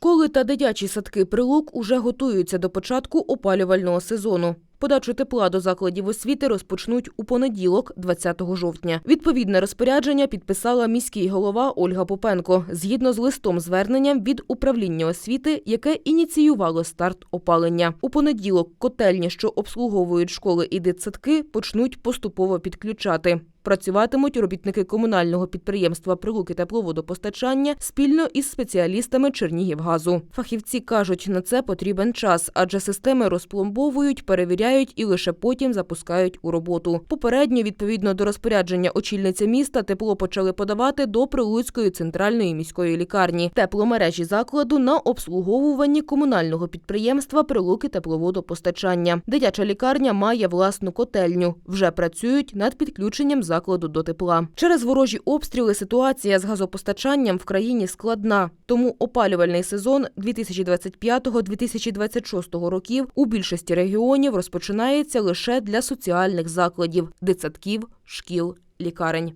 Школи та дитячі садки прилук уже готуються до початку опалювального сезону. Подачу тепла до закладів освіти розпочнуть у понеділок, 20 жовтня. Відповідне розпорядження підписала міський голова Ольга Попенко згідно з листом зверненням від управління освіти, яке ініціювало старт опалення. У понеділок котельні, що обслуговують школи і дитсадки, почнуть поступово підключати. Працюватимуть робітники комунального підприємства «Прилуки тепловодопостачання спільно із спеціалістами Чернігівгазу. Фахівці кажуть, на це потрібен час, адже системи розпломбовують, перевіряють і лише потім запускають у роботу. Попередньо, відповідно до розпорядження очільниці міста, тепло почали подавати до Прилуцької центральної міської лікарні. Тепломережі закладу на обслуговуванні комунального підприємства «Прилуки тепловодопостачання. Дитяча лікарня має власну котельню. Вже працюють над підключенням закладу до тепла. Через ворожі обстріли ситуація з газопостачанням в країні складна. Тому опалювальний сезон 2025-2026 років у більшості регіонів розпочинається лише для соціальних закладів, дитсадків, шкіл, лікарень.